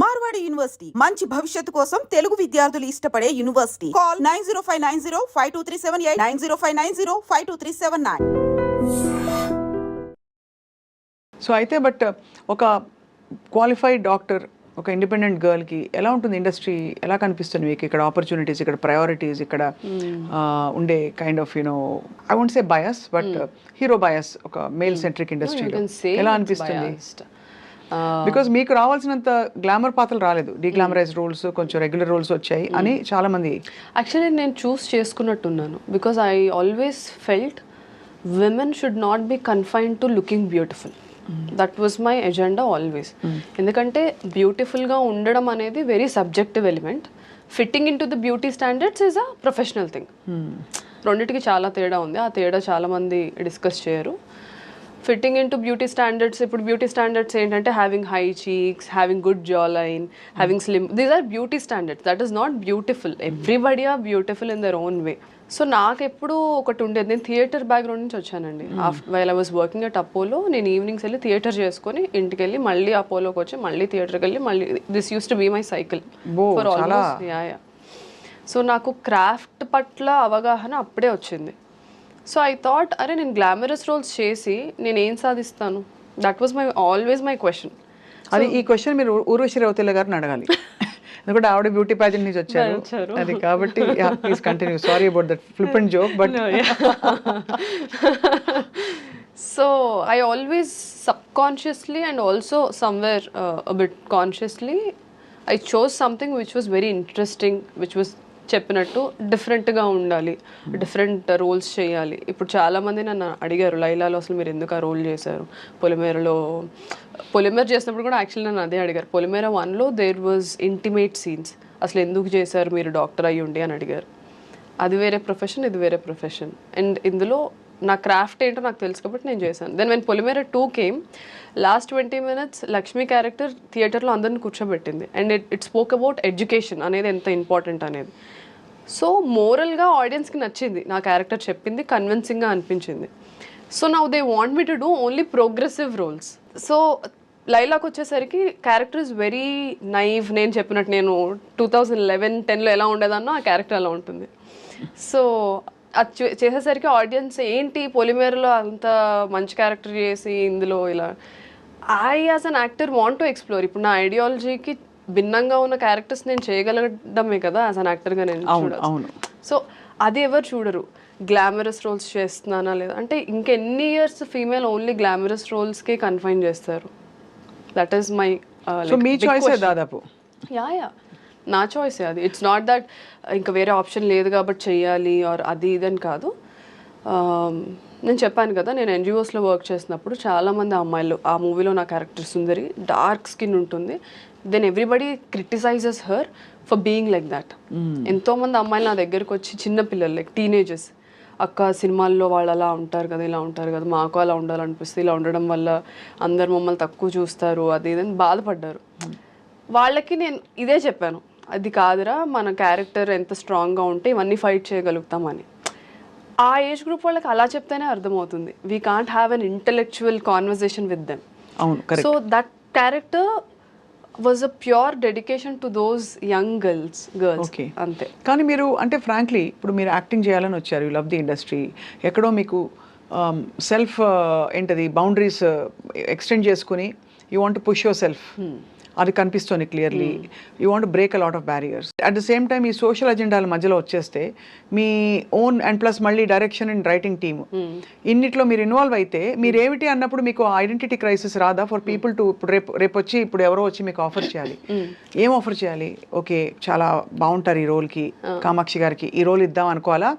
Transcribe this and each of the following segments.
Marwadi university. మంచి భవిష్యత్తు కోసం తెలుగు విద్యార్థులు ఇష్టపడే university. Call nine zero five nine zero five two three seven eight nine zero five nine zero five two three seven nine. So అయితే but ఒక qualified doctor ఒక independent గర్ల్కి ఎలా ఉంటుంది ఇండస్ట్రీ? ఎలా కనిపిస్తుంది మీకు ఇక్కడ ఆపర్చునిటీస్ ఇక్కడ ప్రయారిటీస్ ఇక్కడ ఆ, ఉండే kind of you know I won't say bias but hero bias ఒక మేల్ సెంట్రిక్ say ఎలా అనిపిస్తుంది? బికాజ్ మీకు రావాల్సినంత గ్లామర్ పాత్రలు రాలేదు. డీగ్లామరైజ్ రోల్స్ కొంచెం రెగ్యులర్ రోల్స్ వచ్చాయి అని చాలా మంది యాక్చువల్లీ నేను choose చేసుకున్నట్టున్నాను. Because I always felt women should not be confine to looking beautiful that was my agenda always ఎందుకంటే బ్యూటిఫుల్గా ఉండడం అనేది very subjective element fitting in to the beauty standards is a professional thing రెండింటికి చాలా తేడా ఉంది. ఆ తేడా చాలా మంది డిస్కస్ చేయరు. Fitting in to beauty standards ఇప్పుడు బ్యూటీ స్టాండర్డ్స్ ఏంటంటే having high cheeks having good jaw line having slim these are beauty standards that is not beautiful everybody are beautiful in their own way so నాకు ఎప్పుడు ఒకటి ఉండేది. నేను theatre background నుంచి వచ్చానండి. While I was working at Apollo నేను evenings వెళ్ళి theatre చేసుకొని ఇంటికి వెళ్ళి మళ్ళీ అపోలోకి వచ్చి మళ్ళీ థియేటర్కి వెళ్ళి మళ్ళీ this use to be my cycle for almost yeah so నాకు క్రాఫ్ట్ పట్ల అవగాహన అప్పుడే వచ్చింది. సో ఐ థాట్ అరే నేను గ్లామరస్ రోల్స్ చేసి నేను ఏం సాధిస్తాను? That was my always my question అది ఈ క్వశ్చన్ మీరు ఊర్వశి రవతెల్ల గారిని అడగాలి. ఎందుకంటే ఆవిడ బ్యూటీ ప్యాజెంట్ నుంచి వచ్చారు. అది కాబట్టి please continue sorry about that flip and joke but so I always subconsciously and also somewhere bit consciously I chose something which was very interesting which was చెప్పినట్టు డిఫరెంట్గా ఉండాలి. డిఫరెంట్ రోల్స్ చేయాలి. ఇప్పుడు చాలామంది నన్ను అడిగారు లైలాలో అసలు మీరు ఎందుకు ఆ రోల్ చేశారు? పొలిమేరలో పొలిమేర చేసినప్పుడు కూడా యాక్చువల్లీ నన్ను అదే అడిగారు. పొలిమేర వన్లో దేర్ వాజ్ ఇంటిమేట్ సీన్స్ అసలు ఎందుకు చేశారు మీరు డాక్టర్ అయ్యి ఉండి అని అడిగారు. అది వేరే ప్రొఫెషన్ ఇది వేరే ప్రొఫెషన్ అండ్ ఇందులో నా క్రాఫ్ట్ ఏంటో నాకు తెలుసు కాబట్టి నేను చేశాను. Then when Polimera two came last twenty minutes Lakshmi character థియేటర్లో అందరిని కూర్చోబెట్టింది. And it it spoke about education అనేది ఎంత ఇంపార్టెంట్ అనేది. సో మోరల్గా ఆడియన్స్కి నచ్చింది. నా క్యారెక్టర్ చెప్పింది కన్విన్సింగ్గా అనిపించింది. So now they want me to do only progressive roles so లైలాకి వచ్చేసరికి క్యారెక్టర్ ఇస్ వెరీ నైవ్ నేను చెప్పినట్టు నేను టూ థౌజండ్ లెవెన్ టెన్లో ఎలా ఉండేదన్నో ఆ క్యారెక్టర్ అలా ఉంటుంది. సో అది చేసేసరికి ఆడియన్స్ ఏంటి పొలిమేరలో అంత మంచి క్యారెక్టర్ చేసి ఇందులో ఇలా. I as an actor want to explore ఇప్పుడు నా ఐడియాలజీకి భిన్నంగా ఉన్న క్యారెక్టర్స్ నేను చేయగలగడమే కదా యాజ్ అన్ యాక్టర్గా నేను సో అది ఎవరు చూడరు. గ్లామరస్ రోల్స్ చేస్తున్నానా లేదా? అంటే ఇంకెన్ని ఇయర్స్ ఫీమేల్ ఓన్లీ గ్లామరస్ రోల్స్కే కన్ఫైన్ చేస్తారు? దట్ ఈస్ మై సో మీ చాయిసే దాదాపు? యా యా నా చాయిస్ అది. ఇట్స్ నాట్ దట్ ఇంకా వేరే ఆప్షన్ లేదు కాబట్టి చెయ్యాలి ఆర్ అది ఇదని కాదు. Um, నేను చెప్పాను కదా నేను ఎన్జిఓస్లో వర్క్ చేసినప్పుడు చాలామంది అమ్మాయిలు ఆ మూవీలో నా క్యారెక్టర్ సుందరి డార్క్ స్కిన్ ఉంటుంది. Then everybody criticizes her for being like that ఎంతోమంది అమ్మాయిలు నా దగ్గరకు వచ్చి చిన్న పిల్లలు లైక్ టీనేజర్స్ అక్క సినిమాల్లో వాళ్ళు అలా ఉంటారు కదా ఇలా ఉంటారు కదా మాకు అలా ఉండాలనిపిస్తుంది ఇలా ఉండడం వల్ల అందరు మమ్మల్ని తక్కువ చూస్తారు అది ఇది అని బాధపడ్డారు. వాళ్ళకి నేను ఇదే చెప్పాను. అది కాదురా మన క్యారెక్టర్ ఎంత స్ట్రాంగ్గా ఉంటే ఇవన్నీ ఫైట్ చేయగలుగుతామని. ఆ ఏజ్ గ్రూప్ వాళ్ళకి అలా చెప్తేనే అర్థమవుతుంది. We can't have an intellectual conversation with them అవును so that character was a pure dedication to those young girls girls. అంతే. కానీ మీరు అంటే ఫ్రాంక్లీ ఇప్పుడు మీరు యాక్టింగ్ చేయాలని వచ్చారు యూ లవ్ ది ఇండస్ట్రీ ఎక్కడో మీకు సెల్ఫ్ ఏంటది బౌండరీస్ ఎక్స్టెండ్ చేసుకుని you want push yourself అది కనిపిస్తుంది clearly you want break a lot of barriers at the same time ఈ సోషల్ అజెండాల మధ్యలో వచ్చేస్తే మీ ఓన్ అండ్ ప్లస్ మళ్ళీ డైరెక్షన్ అండ్ రైటింగ్ టీమ్ ఇన్నిట్లో మీరు ఇన్వాల్వ్ అయితే మీరు ఏమిటి అన్నప్పుడు మీకు ఐడెంటిటీ క్రైసిస్ రాదా? ఫర్ పీపుల్ టు ఇప్పుడు రేపు రేపు వచ్చి ఇప్పుడు ఎవరో వచ్చి మీకు ఆఫర్ చేయాలి. ఏం ఆఫర్ చేయాలి? ఓకే చాలా బాగుంటారు ఈ రోల్కి. కామాక్షి గారికి ఈ రోల్ ఇద్దాం అనుకోవాలా?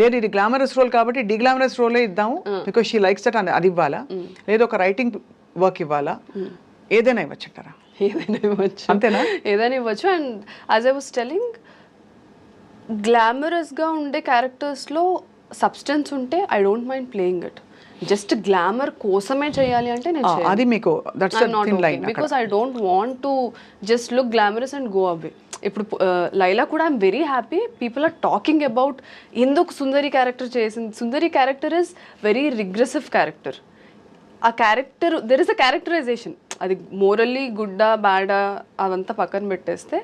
లేదు ఇది గ్లామరస్ రోల్ కాబట్టి డిగ్లామరస్ రోలే ఇద్దాము? బికాస్ షీ లైక్స్ దట్ అది ఇవ్వాలా? లేదు ఒక రైటింగ్ వర్క్ ఇవ్వాలా? ఏదైనా ఇవ్వచ్చంటారా? ఏదైనా ఇవ్వచ్చు. అంతేనా? ఏదైనా ఇవ్వచ్చు. And as I was telling గ్లామరస్గా ఉండే క్యారెక్టర్స్లో సబ్స్టెన్స్ ఉంటే I don't mind playing it just glamour కోసమే చేయాలి అంటే నేను అది మీకు that's thin line because I don't want to just look glamorous and go away ఇప్పుడు లైలా కూడా I'm very happy people are talking about ఎందుకు సుందరి క్యారెక్టర్ చేసింది. Sundari character is very regressive character ఆ character there is a characterization అది morally గుడ్డా బ్యాడా అదంతా పక్కన పెట్టేస్తే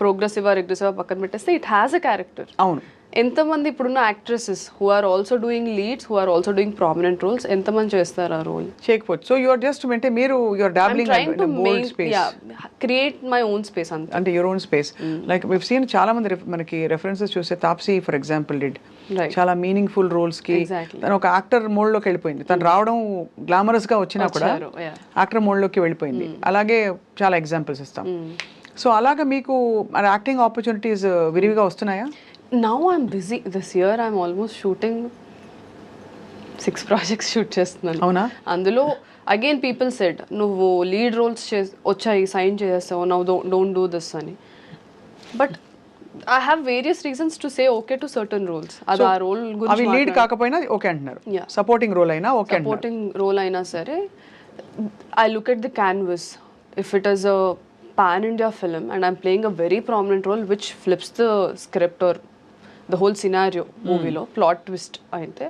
ప్రోగ్రెసివా రిగ్రెసివా పక్కన పెట్టేస్తే ఇట్ హ్యాస్ అ క్యారెక్టర్ అవును. ఎంతమంది ఇప్పుడున్న actresses who are also doing leads who are also doing prominent roles ఎంతమంది చేస్తారు ఆ రోల్ చేయకపోవచ్చు. సో యూఆర్ జస్ట్ అంటే మీరు you're dabbling create my own space అంతే. అంటే your own space like web scene చాలా మంది మనకి రెఫరెన్సెస్ చూస్తే తాప్సీ ఫర్ ఎగ్జాంపుల్ డిడ్. చాలా మీనింగ్ఫుల్ రోల్స్కి. తను ఒక యాక్టర్ మోడ్లోకి వెళ్ళిపోయింది. తను రావడం గ్లామరస్గా వచ్చినా కూడా. యాక్టర్ మోడ్లోకి వెళ్ళిపోయింది. అలాగే చాలా ఎగ్జాంపుల్స్ ఇస్తాం. సో అలాగా మీకు యాక్టింగ్ ఆపర్చునిటీస్ విరివిగా వస్తున్నాయా? Now I'm busy this year I'm almost shooting six projects shoot చేస్తున్నాను. అవునా? అందులో అగైన్ పీపుల్ సెడ్ నువ్వు లీడ్ రోల్స్ చే వచ్చాయి సైన్ చేస్తావు నవ్వు డోంట్ డూ దిస్ అని. But I have various reasons to say okay to certain roles అది ఆ రోల్ అవి గురించి లీడ్ కాకపోయినా ఓకే అంటున్నారు. సపోర్టింగ్ రోల్ అయినా ఓకే సపోర్టింగ్ రోల్ అయినా సరే I look at the canvas if it is a pan India film and I'm playing a very prominent role which flips the script or the whole scenario మూవీలో plot twist అయితే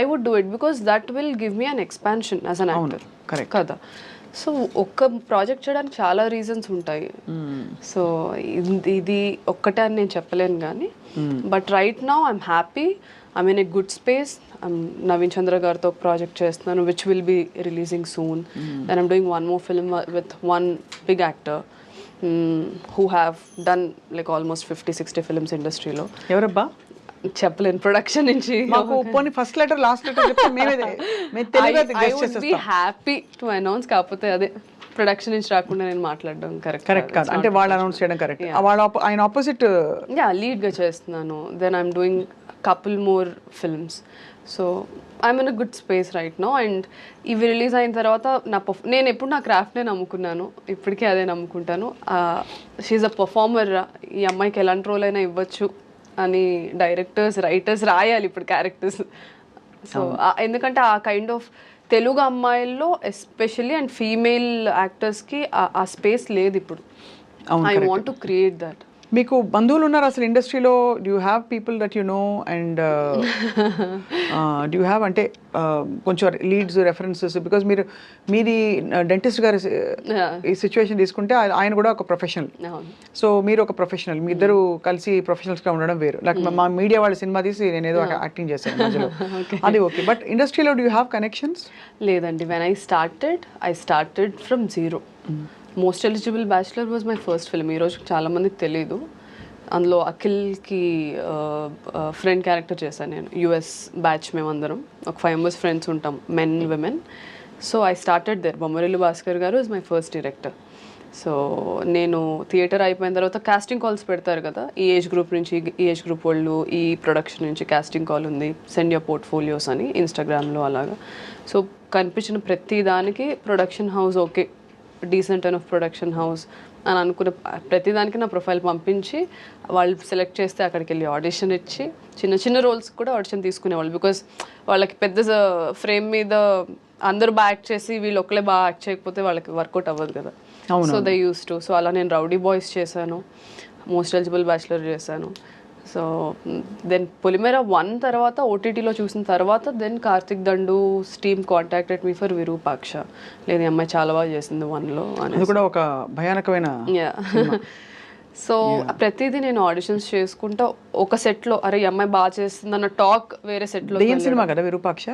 I would do it because that will give me an expansion as an actor. కదా? So ఒక్క project చేయడానికి చాలా reasons ఉంటాయి. So ఇది ఒక్కటే అని నేను చెప్పలేను కానీ but right now I'm happy I mean a good space Naveen Chandra గారితో ఒక ప్రాజెక్ట్ చేస్తున్నాను which will be releasing soon then I'm doing one more film with one big actor who have done like almost fifty sixty films ఇండస్ట్రీలో ఎవరబ్బా? చెప్పలేను production నుంచి మాకు పోనీ first letter last letter చెప్తే మేమే హ్యాపీ టు అనౌన్స్ కాకపోతే అదే. ప్రొడక్షన్ నుంచి రాకుండా నేను మాట్లాడడం కరెక్ట్ కరెక్ట్ కాదు. అంటే వాళ్ళు అనౌన్స్ చేయడం కరెక్ట్ వాళ్ళ ఆయన ఆపోజిట్ యా లీడ్గా చేస్తున్నాను. Then I'm doing couple more films so I'm in a good space right now and ఇవి రిలీజ్ అయిన తర్వాత నా పర్ఫ్ నేను ఎప్పుడు నా క్రాఫ్ట్నే నమ్ముకున్నాను. ఇప్పటికీ అదే నమ్ముకుంటాను. షీఈ్ అ పర్ఫార్మర్ ఈ అమ్మాయికి ఎలాంటి రోల్ అయినా ఇవ్వచ్చు అని డైరెక్టర్స్ రైటర్స్ రాయాలి ఇప్పుడు క్యారెక్టర్స్ సో ఎందుకంటే ఆ కైండ్ ఆఫ్ తెలుగు అమ్మాయిల్లో ఎస్పెషల్లీ అండ్ ఫీమేల్ యాక్టర్స్కి ఆ స్పేస్ లేదు ఇప్పుడు. I want to create that మీకు బంధువులు ఉన్నారు అసలు ఇండస్ట్రీలో? Do have people that you know and do have అంటే uh, కొంచెం లీడ్స్ రెఫరెన్సెస్ బికాజ్ మీరు మీది డెంటిస్ట్ గారి Yeah. ఈ సిచ్యువేషన్ తీసుకుంటే ఆయన కూడా ఒక ప్రొఫెషనల్ సో మీరు ఒక ప్రొఫెషనల్ మీ ఇద్దరు కలిసి professionals గా ఉండడం వేరు. లైక్ మా మీడియా వాళ్ళ సినిమా తీసి నేను ఏదో యాక్టింగ్ చేశాను మధ్యలో. అది ఓకే. బట్ ఇండస్ట్రీలో డూ హ్యావ్ కనెక్షన్స్ లేదండి. When I started I started from zero most eligible bachelor was my first film ఈరోజు చాలామందికి తెలియదు అందులో అఖిల్కి ఫ్రెండ్ క్యారెక్టర్ చేశాను నేను. యుఎస్ బ్యాచ్ మేమందరం. ఒక ఫైవ్ మెంబర్స్ ఫ్రెండ్స్ ఉంటాం men women so I started there Bommarillu Bhaskar garu is my first director so నేను థియేటర్ అయిపోయిన తర్వాత కాస్టింగ్ కాల్స్ పెడతారు కదా. ఈ ఏజ్ గ్రూప్ నుంచి ఈ ఏజ్ గ్రూప్ వాళ్ళు ఈ ప్రొడక్షన్ నుంచి కాస్టింగ్ కాల్ ఉంది. సెండ్ యువర్ పోర్ట్ఫోలియోస్ అని ఇన్స్టాగ్రామ్లో అలాగా. సో కనిపించిన ప్రతి దానికి production house okay decent and of production house అని అనుకున్న ప్రతి దానికి నా ప్రొఫైల్ పంపించి వాళ్ళు సెలెక్ట్ చేస్తే అక్కడికి వెళ్ళి ఆడిషన్ ఇచ్చి చిన్న చిన్న రోల్స్ కూడా ఆడిషన్ తీసుకునేవాళ్ళు బికాస్ వాళ్ళకి పెద్ద ఫ్రేమ్ మీద అందరూ బాగా యాక్ట్ చేసి వీళ్ళు ఒక్కలే బాగా యాక్ట్ చేయకపోతే వాళ్ళకి వర్కౌట్ అవ్వదు కదా. So they use to so అలా నేను రౌడీ బాయ్స్ చేశాను మోస్ట్ ఎలిజిబుల్ బ్యాచులర్ చేశాను. సో దెన్ పొలిమేర వన్ తర్వాత ఓటీటీలో చూసిన తర్వాత then Karthik Dandu steam contacted me for Virupaksha ఈ అమ్మాయి చాలా బాగా చేసింది వన్లో అని అది కూడా ఒక భయానకమైన యా సో ప్రతిదీ నేను ఆడిషన్స్ చేసుకుంటా ఒక సెట్లో అరే ఈ అమ్మాయి బాగా చేస్తుంది అన్న టాక్ వేరే సెట్లో సినిమా కదా విరూపాక్ష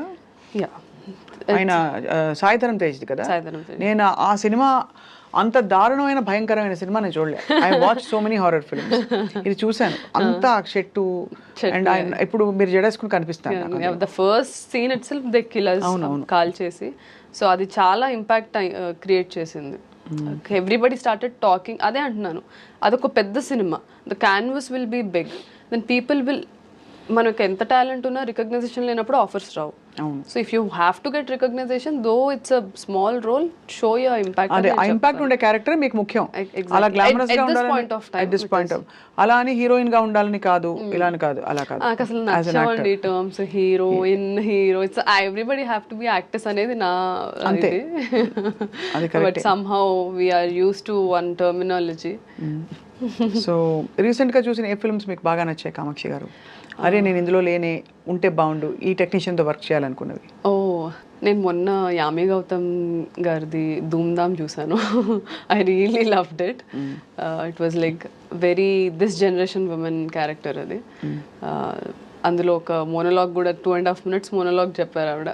యా ఆయన సాయిధరం తేజ్ది కదా? తేజ్. నేను ఆ సినిమా అంత దారుణమైన భయంకరమైన సినిమా నేను చూడలే. I watch so many horror films ఇది చూశాను. అంత చెట్టు అండ్ ఆయన ఇప్పుడు మీరు జడేసుకుని కనిపిస్తాను. The first scene itself they killers call చేసి. సో అది చాలా ఇంపాక్ట్ క్రియేట్ చేసింది. ఎవ్రీబడి స్టార్టెడ్ టాకింగ్ అదే అంటున్నాను. అదొక పెద్ద cinema. The canvas will be big then people will మనకు ఎంత టాలెంట్ ఉన్నా రికగ్నైజేషన్ లేనప్పుడు offers Rao. So if you have to get recognition though it's a small role show your impact impact ఉండే character మీకు ముఖ్యం. అలా గ్లామరస్గా time, at this it point of అలా అని హీరోయిన్గా ఉండాలని కాదు ఇలా అని కాదు అలా కాదు నాకు అసలు. నచ్చవండి terms heroine hero it's everybody have to be actors అనేది నా అంతే. అది but. Somehow we're use to one terminology so రీసెంట్గా చూసిన ఏ ఫిల్మ్స్ మీకు బాగా నచ్చాయి కామాక్షి గారు? అరే నేను ఇందులో లేనే ఉంటే బాగుండు ఈ టెక్నీషియన్తో వర్క్ చేయాలనుకున్నవి ఓ నేను మొన్న యామి గౌతమ్ గారిది ధూమ్ధామ్ చూసాను I really loved it. It was like very this generation women character అది. అందులో ఒక మోనలాగ్ కూడా two and half minutes monologue చెప్పారు ఆవిడ.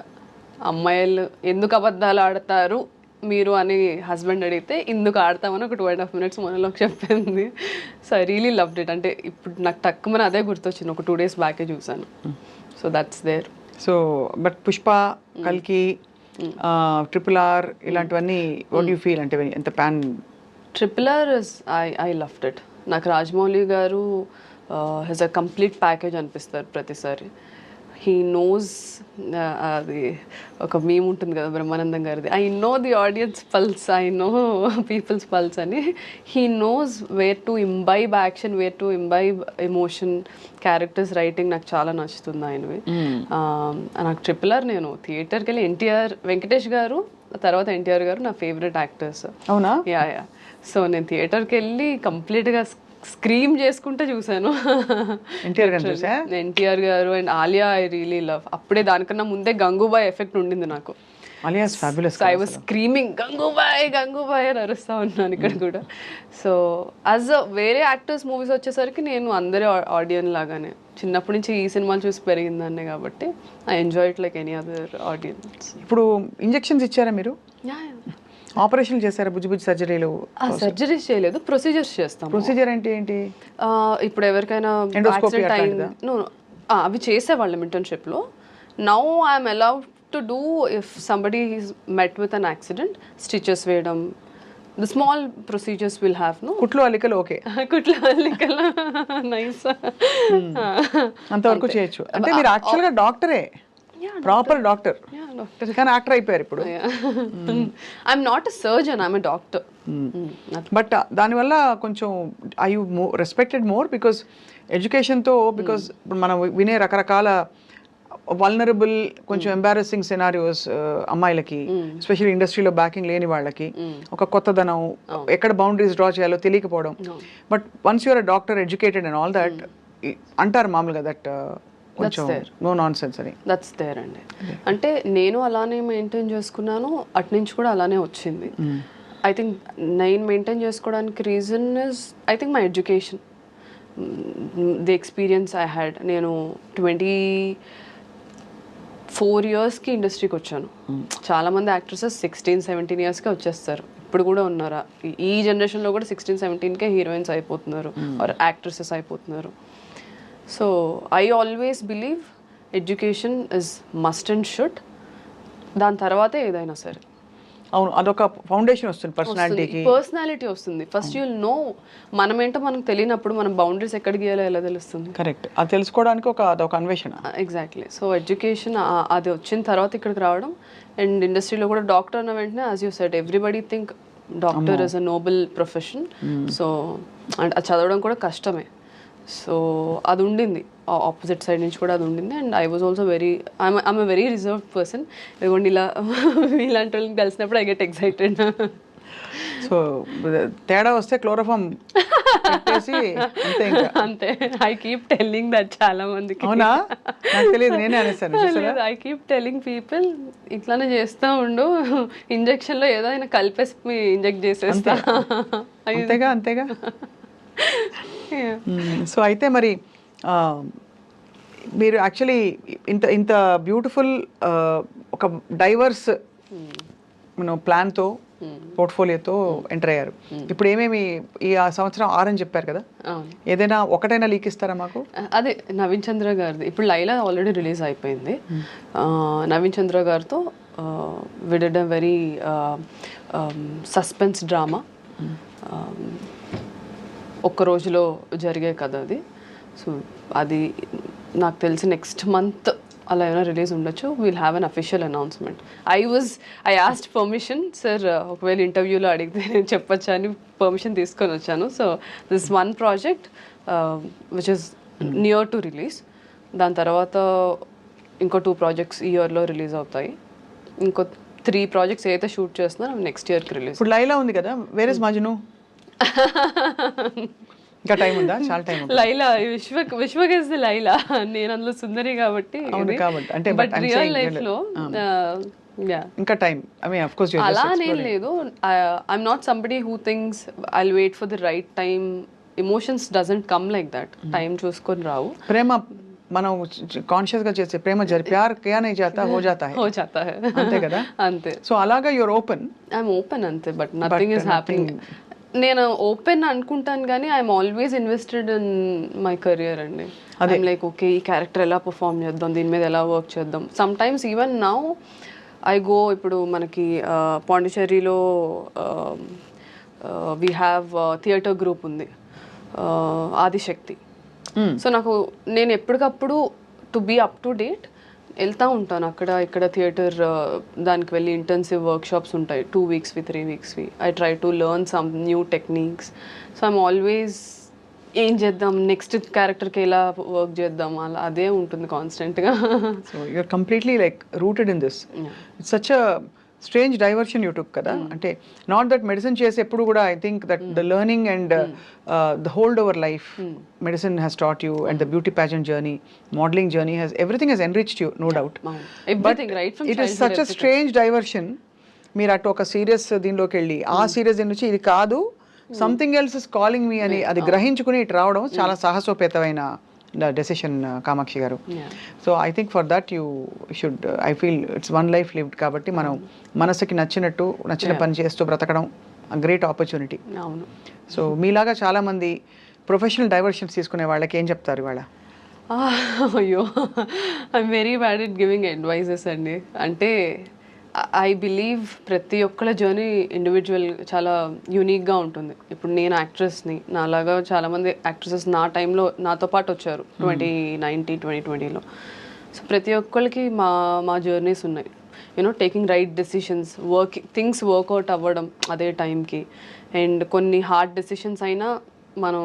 అమ్మాయిలు ఎందుకు అబద్ధాలు ఆడతారు? మీరు అని హస్బెండ్ అడిగితే ఇందుకు ఆడతామని ఒక టూ అండ్ హాఫ్ మినిట్స్ మనలోకి చెప్పింది. So I really loved it అంటే ఇప్పుడు నాకు తక్కువ అదే గుర్తొచ్చింది. ఒక టూ డేస్ బ్యాకే చూసాను so that's there so but Pushpa కల్కి ట్రిపుల్ ఆర్ ఇలాంటివన్నీ వాట్ యూ ఫీల్ అంటే ఎంత fan triple R I I loved it నాకు రాజమౌళి గారు హెస్ అ కంప్లీట్ ప్యాకేజ్ అనిపిస్తారు ప్రతిసారి. హీ నోస్ అది ఒక మేము ఉంటుంది కదా బ్రహ్మానందం గారిది. I know the audience pulse I know peoples pulse అని. He knows where to imbibe action where to imbibe emotion characters writing నాకు చాలా నచ్చుతుంది ఆయనవి. ఆ, నాకు ట్రిపుల్ ఆర్ నేను థియేటర్కి వెళ్ళి ఎన్టీఆర్ వెంకటేష్ గారు తర్వాత ఎన్టీఆర్ గారు నా ఫేవరెట్ యాక్టర్స్ అవునా? యా యా సో నేను థియేటర్కి వెళ్ళి కంప్లీట్గా స్క్రీమ్ చేసుకుంటే చూశాను. ఎన్టీఆర్ చూసా? NTR garu and Alia I really love. అప్పుడే దానికన్నా ముందే గంగూబాయ్ ఎఫెక్ట్ ఉండింది నాకు. Fabulous I screaming Gangubai Gangubai అని అరుస్తా ఉన్నాను ఇక్కడ కూడా. సో యాజ్ వేరే యాక్టర్స్ మూవీస్ వచ్చేసరికి నేను అందరి ఆడియన్ లాగానే. చిన్నప్పటి నుంచి ఈ సినిమాలు చూసి పెరిగిందాన్నే కాబట్టి I enjoy it like any other audience ఇప్పుడు ఇంజెక్షన్స్ ఇచ్చారా మీరు? ఆపరేషన్ చేశారా బుజ్జి బుజ్జి సర్జరీలు? సర్జరీస్ చేయలేదు ప్రొసీజర్స్ చేస్తాం ప్రొసీజర్ అంటే ఏంటి? ఇప్పుడు ఎవరికైనా యాక్సిడెంట్ అయింది. అవి చేసేవాళ్ళం ఇంటర్న్షిప్లో. Now I'm allowed to do if somebody met with an accident stitches వేయడం. The small procedures will have no కుట్లు అల్లికలు ఓకే. కుట్ల అల్లికల. నైస్ అంతవరకు చేయొచ్చు. అంటే మీరు యాక్చువల్గా డాక్టరే. ప్రాపర్ డాక్టర్ డాక్టర్ కానీ యాక్టర్ అయిపోయారు ఇప్పుడు. I'm not a surgeon I'm doctor but దానివల్ల కొంచెం I you respected more because ఎడ్యుకేషన్తో because ఇప్పుడు మనం వినే రకరకాల వల్నరబుల్ కొంచెం ఎంబారసింగ్ సినారియోస్ అమ్మాయిలకి ఎస్పెషల్లీ ఇండస్ట్రీలో బ్యాకింగ్ లేని వాళ్ళకి ఒక కొత్తదనం ఎక్కడ బౌండరీస్ డ్రా చేయాలో తెలియకపోవడం. But once you're doctor educated and all that అంటారు మామూలుగా దట్ కొంచెం నో నాన్ సెన్స్ అని. దట్స్ దేర్ అండి. అంటే నేను అలానే మెయింటైన్ చేసుకున్నాను అటు నుంచి కూడా అలానే వచ్చింది. ఐ థింక్ నేను మెయింటైన్ చేసుకోవడానికి reason is I think my education the experience I had నేను ట్వంటీ ఫోర్ ఇయర్స్కి ఇండస్ట్రీకి వచ్చాను. చాలామంది యాక్ట్రెసెస్ సిక్స్టీన్ సెవెంటీన్ ఇయర్స్కే వచ్చేస్తారు. ఇప్పుడు కూడా ఉన్నారా? ఈ- ఈ జనరేషన్లో కూడా సిక్స్టీన్ సెవెంటీన్కే హీరోయిన్స్ అయిపోతున్నారు. ఆర్ యాక్ట్రెసెస్ అయిపోతున్నారు. So I always believe education is must and should దాని తర్వాతే ఏదైనా సరే. అవును అదొక ఫౌండేషన్ వస్తుంది పర్సనాలిటీకి పర్సనాలిటీ వస్తుంది. ఫస్ట్ యూల్ నో మనం ఏంటో మనకు తెలియనప్పుడు మనం బౌండరీస్ ఎక్కడ గీయాలో ఎలా తెలుస్తుంది. కరెక్ట్ అది తెలుసుకోవడానికి ఒక అదొక అన్వేషణ. ఎగ్జాక్ట్లీ సో ఎడ్యుకేషన్ అది వచ్చిన తర్వాత ఇక్కడికి రావడం. అండ్ ఇండస్ట్రీలో కూడా డాక్టర్ అన్న వెంటనే as you set everybody think doctor is a noble profession so and అది చదవడం కూడా కష్టమే. సో అది ఉండింది ఆపోజిట్ సైడ్ నుంచి కూడా అది ఉండింది and I was also very I'm I'm very reserve person ఇదిగోండి ఇలా ఇలాంటి వాళ్ళని కలిసినప్పుడు ఐ గెట్ ఎక్సైటెడ్ సో తేడా వస్తే క్లోరోఫామ్ అంతే ఐ కీప్ టెల్లింగ్ దట్ చాలా మందికి. అవునా? నాకు తెలియదు నేనే అనేసాను? ఐ కీప్ టెలింగ్ పీపుల్ ఇట్లానే చేస్తా ఉండు. ఇంజెక్షన్లో ఏదో అయినా కలిపేసి ఇంజెక్ట్ చేసేస్తా. అంతేగా అంతేగా? సో అయితే మరి మీరు యాక్చువల్లీ ఇంత ఇంత బ్యూటిఫుల్ ఒక డైవర్స్ మనం ప్లాన్తో పోర్ట్ఫోలియోతో ఎంటర్ అయ్యారు. ఇప్పుడు ఏమేమి ఈ ఆ సంవత్సరం ఆరని చెప్పారు కదా? ఏదైనా ఒకటైనా లీక్ ఇస్తారా మాకు? అదే నవీన్ చంద్ర గారిది. ఇప్పుడు లైలా ఆల్రెడీ రిలీజ్ అయిపోయింది. ఆ, నవీన్ చంద్ర గారితో విడెడ్ వెరీ సస్పెన్స్ డ్రామా ఒక్క రోజులో జరిగే కథ అది. సో అది నాకు తెలిసి నెక్స్ట్ మంత్ అలా ఏమైనా రిలీజ్ ఉండొచ్చు. We'll have an official announcement I was I asked permission sir ఒకవేళ ఇంటర్వ్యూలో అడిగితే నేను చెప్పొచ్చా అని పర్మిషన్ తీసుకొని వచ్చాను. So this one project which is near to release దాని తర్వాత ఇంకో టూ ప్రాజెక్ట్స్ ఈ ఇయర్లో రిలీజ్ అవుతాయి. ఇంకో త్రీ ప్రాజెక్ట్స్ ఏదైతే షూట్ చేస్తున్నారో నెక్స్ట్ ఇయర్కి రిలీజ్ ఇప్పుడు లైలా ఉంది కదా. వేరే మజును ఇంకా టైం ఉందా? చాలా టైం లైలా విశ్వ విశ్వకేసి లైలా. నేను అందులో సుందరి కాబట్టి అవును కాబట్టి. అంటే బట్ రియల్ లైఫ్లో uh, ah. ఇంకా time. I mean of course అలా నేను లేదు. I'm not somebody who things I wait for the right time emotions doesn't come like that time చూసుకొని రావు. ప్రేమ మనం కాన్షియస్గా చేసే ప్రేమ జరి ప్యార్ క్యా నహీ జాతా హో జాతా హై. హో జాతా హై. అంతే కదా? అంతే. సో అలాగా you are open I am open అంతే బట్ నథింగ్ ఇస్ హ్యాపెనింగ్ నేను ఓపెన్ అనుకుంటాను కానీ I'm always invested in my career అండి. ఐఎమ్ లైక్ ఓకే ఈ క్యారెక్టర్ ఎలా పర్ఫామ్ చేద్దాం దీని మీద ఎలా వర్క్ చేద్దాం. Sometimes even now I go ఇప్పుడు మనకి ఆ, పాండిచ్చేరిలో వీ హ్యావ్ థియేటర్ గ్రూప్ ఉంది. ఆదిశక్తి సో నాకు నేను ఎప్పటికప్పుడు to be up to date వెళ్తూ ఉంటాను. అక్కడ ఇక్కడ థియేటర్ దానికి వెళ్ళి ఇంటెన్సివ్ వర్క్షాప్స్ ఉంటాయి. టూ వీక్స్వి three వీక్స్వి I try to learn some new techniques so I'm always ఏం చేద్దాం? నెక్స్ట్ క్యారెక్టర్కి ఎలా వర్క్ చేద్దాం? అలా అదే ఉంటుంది కాన్స్టెంట్గా so you're completely like rooted in this it's such a strange diversion you took కదా అంటే నాట్ దట్ మెడిసిన్ చేసి ఎప్పుడు కూడా I think that the learning and the hold over life medicine has taught you and the beauty pageant journey modelling journey has everything has enriched you no doubt from it is such a strange diversion మీరు అటు ఒక serious దీనిలోకి వెళ్ళి ఆ serious నుంచి ఇది కాదు something else is calling me అని అది గ్రహించుకుని ఇటు రావడం చాలా సాహసోపేతమైన decision Kamakshi garu so I think for that you should I feel it's one life lived కాబట్టి మనం మనసుకి నచ్చినట్టు నచ్చిన పని చేస్తూ బ్రతకడం గ్రేట్ ఆపర్చునిటీ అవును సో మీలాగా చాలా మంది ప్రొఫెషనల్ డైవర్షన్స్ తీసుకునే వాళ్ళకి ఏం చెప్తారు ఇవాళ? అయ్యో I'm very bad at giving advices అండి. అంటే ఐ బిలీవ్ ప్రతి ఒక్కళ్ళ జర్నీ ఇండివిజువల్ చాలా యూనిక్గా ఉంటుంది. ఇప్పుడు నేను యాక్ట్రెస్ని నాలాగా చాలామంది యాక్ట్రెసెస్ నా టైంలో నాతో పాటు వచ్చారు ట్వంటీ నైన్టీన్ ట్వంటీ ట్వంటీలో సో ప్రతి ఒక్కళ్ళకి మా మా జర్నీస్ ఉన్నాయి. You know taking right decisions work things work out అవ్వడం అదే టైంకి అండ్ కొన్ని హార్డ్ డెసిషన్స్ అయినా మనం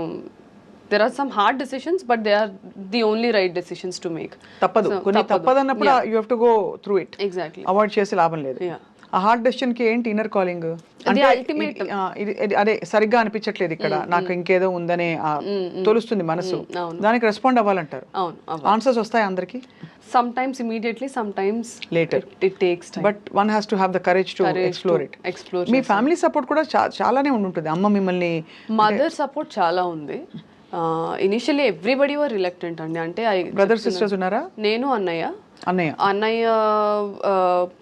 there are some hard decisions but they are the only right decisions to make తప్పదు. కొన్ని తప్పదన్నప్పుడు you have to go through it exactly avoid చేసి లాభం లేదు. ఆ హార్డ్ డెసిషన్కి ఏంటి ఇన్నర్ కాలింగ్. అదే సరిగ్గా అనిపించట్లేదు ఇక్కడ. నాకు ఇంకేదో ఉందనే ఆ తొలుస్తుంది మనసు. దానికి రెస్పాండ్ అవ్వాలంటారు. ఆన్సర్స్ వస్తాయి అందరికి? Sometimes immediately sometimes Later. It takes but one has to have the courage to Courage explore it explore మీ ఫ్యామిలీ సపోర్ట్ కూడా చాలానే ఉండుంటుంది. అమ్మ మిమ్మల్ని మదర్ సపోర్ట్ చాలా ఉంది. ఇనిషియల్లీ ఎవ్రీబడి వర్ రిలక్టెంట్ అండి. అంటే బ్రదర్ సిస్టర్స్ ఉన్నారా? నేను అన్నయ్య. అన్నయ్య. అన్నయ్య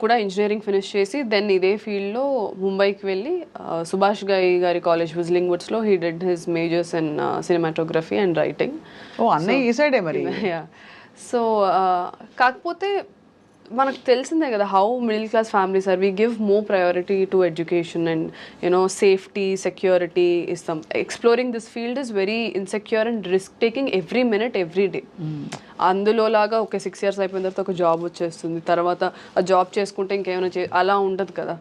కూడా ఇంజనీరింగ్ ఫినిష్ చేసి దెన్ ఇదే ఫీల్డ్లో ముంబైకి వెళ్ళి సుభాష్ గాయి గారి college whistling వుడ్స్లో he did his majors in cinematography and writing ఓ అన్నయ్య ఈ సైడే మరి? సో కాకపోతే మనకు తెలిసిందే కదా how middle class families are we give more priority to education and you know safety security ఇస్తాం. Exploring this field is very insecure and risk taking every minute every day అందులో లాగా ఒక సిక్స్ ఇయర్స్ అయిపోయిన తర్వాత ఒక job వచ్చేస్తుంది. తర్వాత ఆ జాబ్ చేసుకుంటే ఇంకేమైనా చే అలా ఉండదు కదా.